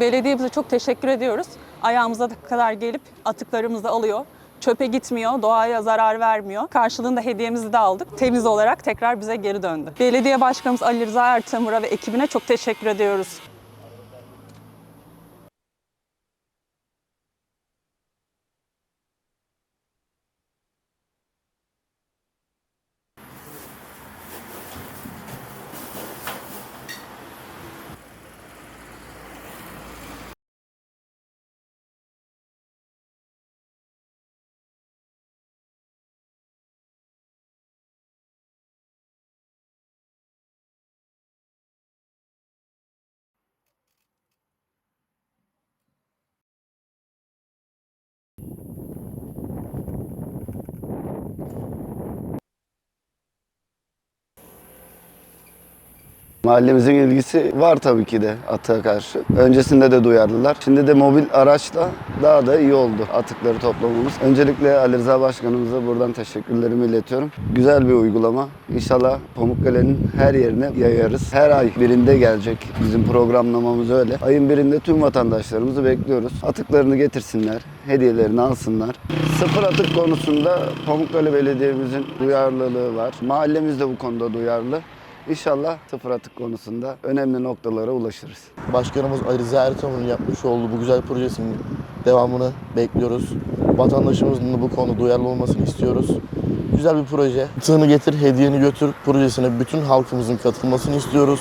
Belediyemize çok teşekkür ediyoruz. Ayağımıza kadar gelip atıklarımızı alıyor. Çöpe gitmiyor, doğaya zarar vermiyor. Karşılığında hediyemizi de aldık. Temiz olarak tekrar bize geri döndü. Belediye Başkanımız Ali Rıza Ertemur'a ve ekibine çok teşekkür ediyoruz. Mahallemizin ilgisi var tabii ki de atığa karşı. Öncesinde de duyarlılar. Şimdi de mobil araçla daha da iyi oldu atıkları toplamamız. Öncelikle Ali Rıza Başkanımıza buradan teşekkürlerimi iletiyorum. Güzel bir uygulama. İnşallah Pamukkale'nin her yerine yayarız. Her ay birinde gelecek. Bizim programlamamız öyle. Ayın birinde tüm vatandaşlarımızı bekliyoruz. Atıklarını getirsinler, hediyelerini alsınlar. Sıfır atık konusunda Pamukkale Belediye'mizin duyarlılığı var. Mahallemiz de bu konuda duyarlı. İnşallah sıfır atık konusunda önemli noktalara ulaşırız. Başkanımız Ali Rıza Ertuğrul'un yapmış olduğu bu güzel projesinin devamını bekliyoruz. Vatandaşımızın da bu konuda duyarlı olmasını istiyoruz. Güzel bir proje. Tığını getir, hediyeni götür projesine bütün halkımızın katılmasını istiyoruz.